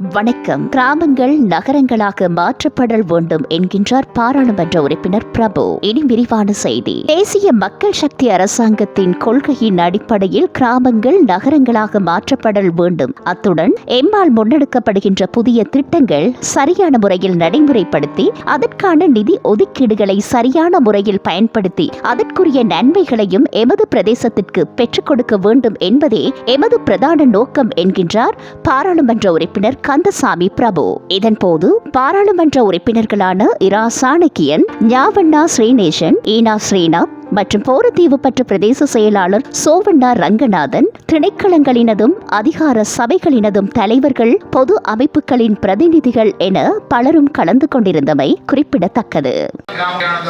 வணக்கம். கிராமங்கள் நகரங்களாக மாற்றப்படல் வேண்டும் என்கின்றார் பாராளுமன்ற உறுப்பினர் பிரபு. இனி விரிவான செய்தி. தேசிய மக்கள் சக்தி அரசாங்கத்தின் கொள்கையின் அடிப்படையில் கிராமங்கள் நகரங்களாக மாற்றப்படல் வேண்டும். அத்துடன் எம்மால் முன்னெடுக்கப்படுகின்ற புதிய திட்டங்கள் சரியான முறையில் நடைமுறைப்படுத்தி அதற்கான நிதி ஒதுக்கீடுகளை சரியான முறையில் பயன்படுத்தி அதற்குரிய நன்மைகளையும் எமது பிரதேசத்திற்கு பெற்றுக் கொடுக்க வேண்டும் என்பதே எமது பிரதான நோக்கம் என்கின்றார் பாராளுமன்ற உறுப்பினர் கந்தசாமி பிரபு. இதன்போது பாராளுமன்ற உறுப்பினர்களான இரா சாணக்கியன் ஞாவண்ணா ஸ்ரீநேசன் ஈனா ஸ்ரீநாத் மற்றும் போரத்தீவு பற்ற பிரதேச செயலாளர் சோவண்ணா ரங்கநாதன் திணைக்களங்களினதும் அதிகார சபைகளினதும் தலைவர்கள் பொது அமைப்புகளின் பிரதிநிதிகள் என பலரும் கலந்து கொண்டிருந்தமை குறிப்பிடத்தக்கது. கிராமபுரம்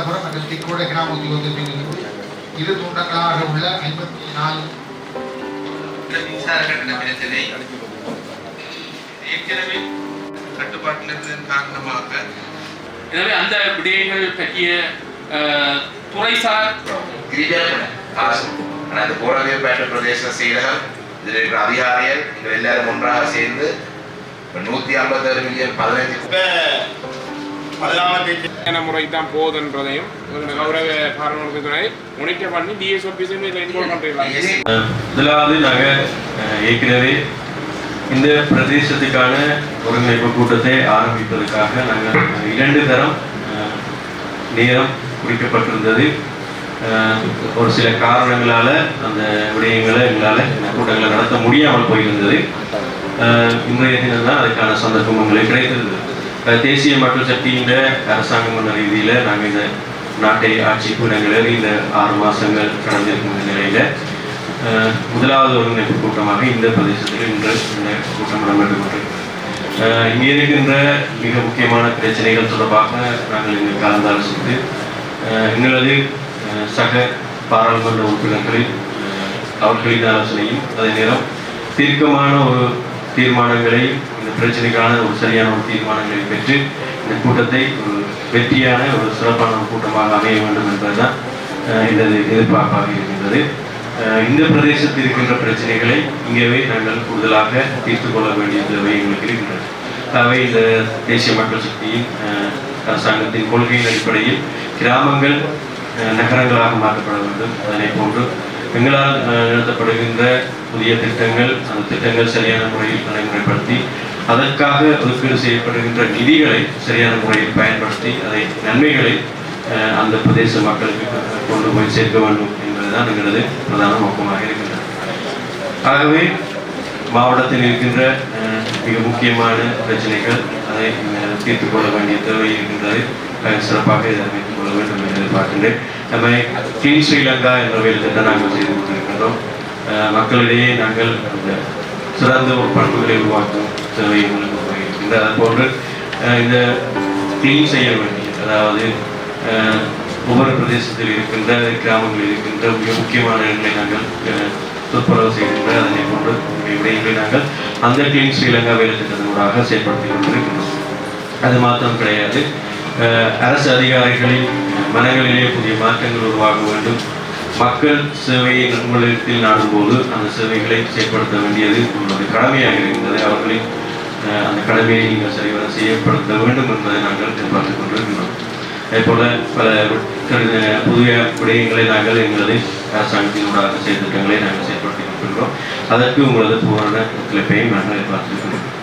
ஏற்கனவே கட்டுப்பாட்டில் இருந்ததன் காரணமாக எனவே அந்த விடயங்கள் பற்றிய துறைசார் இந்த போராளிய பேட்ட பிரதேச செயலகம் இதில் இருக்கிற அதிகாரிகள் நீங்கள் எல்லாரும் ஒன்றாக சேர்ந்து நூற்றி ஐம்பத்தாறு மில்லியன் பதினஞ்சு என்ன முறை தான் போகுதுன்றதையும் ஒரு கௌரவ பாராளுமன்றத்துறை முனிட்ட பண்ணி டிஎஸ் ஆஃபீஸும் இதில் இன்வால்வ் பண்ணுறீங்களா முதலாவது நாங்கள் ஏற்கனவே இந்த பிரதேசத்துக்கான ஒருங்கிணைப்பு கூட்டத்தை ஆரம்பிப்பதற்காக நாங்கள் இரண்டு தரம் நேரம் குறிக்கப்பட்டிருந்தது. ஒரு சில காரணங்களால் அந்த விடயங்களை எங்களால் கூட்டங்களை நடத்த முடியாமல் போயிருந்தது. இன்றைய தினம் தான் அதுக்கான சந்தர்ப்பம் உங்களுக்கு கிடைத்திருந்தது. தேசிய மக்கள் சக்தியின் அரசாங்கம் என்ற ரீதியில் நாங்கள் இந்த நாட்டை ஆட்சி கூடங்களில் இந்த ஆறு மாதங்கள் கடந்திருக்கும் நிலையில் முதலாவது ஒருங்கிணைப்பு கூட்டமாக இந்த பிரதேசத்தில் இன்று இந்த கூட்டம் இடம்பெற்றுக் இங்கே இருக்கின்ற மிக முக்கியமான பிரச்சனைகள் தொடர்பாக நாங்கள் இங்கு கலந்தாலோசித்து அஹ் எங்களது சக பாராளுமன்ற உறுப்பினர்களில் அவர்களின் ஆலோசனையும் அதே நேரம் தீர்க்கமான ஒரு தீர்மானங்களை இந்த பிரச்சனைக்கான ஒரு சரியான ஒரு தீர்மானங்களை பெற்று இந்த கூட்டத்தை ஒரு வெற்றியான ஒரு சிறப்பான ஒரு கூட்டமாக அமைய வேண்டும் என்பதுதான் எனது இந்த எதிர்பார்ப்பாக இருக்கின்றது. இந்த பிரதேசத்தில் இருக்கின்ற பிரச்சனைகளை இங்கேவே நாங்கள் கூடுதலாக தீர்த்து கொள்ள வேண்டிய தேவை எங்களுக்கு இருக்கின்றது. அவை இந்த தேசிய மக்கள் சக்தியின் அரசாங்கத்தின் கொள்கையின் அடிப்படையில் கிராமங்கள் நகரங்களாக மாற்றப்பட வேண்டும். அதனை போன்று எங்களால் நடத்தப்படுகின்ற புதிய திட்டங்கள் அந்த திட்டங்கள் சரியான முறையில் நடைமுறைப்படுத்தி அதற்காக ஒதுக்கீடு செய்யப்படுகின்ற நிதிகளை சரியான முறையில் பயன்படுத்தி அதை நன்மைகளை அந்த பிரதேச மக்களுக்கு கொண்டு போய் சேர்க்க வேண்டும் அதுதான் எங்களது பிரதான நோக்கமாக இருக்கின்றது. ஆகவே மாவட்டத்தில் இருக்கின்ற மிக முக்கியமான பிரச்சனைகள் அதை தீர்த்து கொள்ள வேண்டிய தேவை இருக்கின்றது. சிறப்பாக இதை அமைத்துக் கொள்ள வேண்டும் என்று எதிர்பார்க்கின்றேன். நம்மை கிளீன் ஸ்ரீலங்கா என்ற வேலை திட்டம் நாங்கள் செய்து கொண்டிருக்கின்றோம். மக்களிடையே நாங்கள் அந்த சிறந்த ஒரு பண்புகளை உருவாக்கும் தேவை எங்களுக்கு இருக்கின்றது. அதுபோன்று இந்த கிளீன் செய்ய வேண்டிய அதாவது அஹ், பிரதேசத்தில் இருக்கின்ற கிராமங்களில் இருக்கின்ற மிக முக்கியமான இடங்களை நாங்கள் துப்புரவு செய்கின்ற அதனை போன்று விடயங்களை நாங்கள் அந்த கிளீன் ஸ்ரீலங்கா வேலை திட்டத்தினூடாக செயல்படுத்தி கொண்டிருக்கின்றோம். அது மாத்திரம் கிடையாது. அஹ், அரசு அதிகாரிகளின் மனங்களிலே புதிய மாற்றங்கள் உருவாக வேண்டும். மக்கள் சேவையை நிறுவனத்தில் நாடும்போது அந்த சேவைகளை செயல்படுத்த வேண்டியது உங்களது கடமையாக இருக்கின்றது. அவர்களின் அஹ், அந்த கடமையை நீங்கள் சரிவர செய்யப்படுத்த வேண்டும் என்பதை நாங்கள் எதிர்பார்த்துக் கொண்டிருக்கின்றோம். போல பல புதிய விடயங்களை நாங்கள் எங்களது அரசாங்கத்தினூடாக செயல் நாங்கள் செயல்படுத்தி கொண்டிருக்கிறோம். அதற்கு உங்களது பூரண ஒத்துழைப்பையும் நாங்கள் எதிர்பார்த்துக் கொண்டிருக்கிறோம்